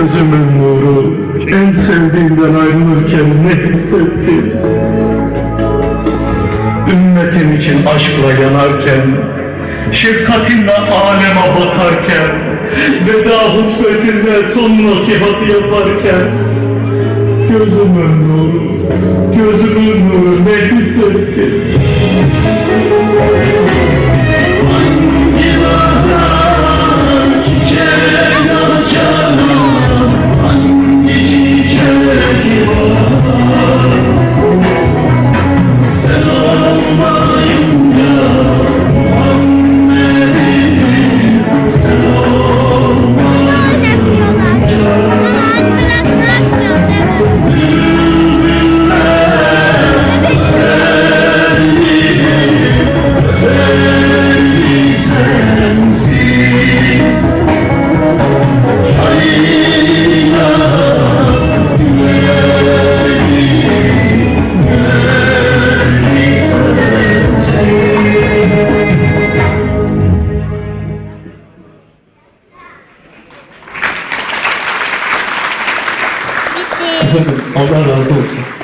Gözümün nuru en sevdiğinden ayrılırken ne hissettin? Ümmetin için aşkla yanarken, şefkatinle aleme bakarken, veda hutbesinde son nasihatı yaparken, gözümün nuru, gözümün nuru ne hissettin? 好漂亮的故事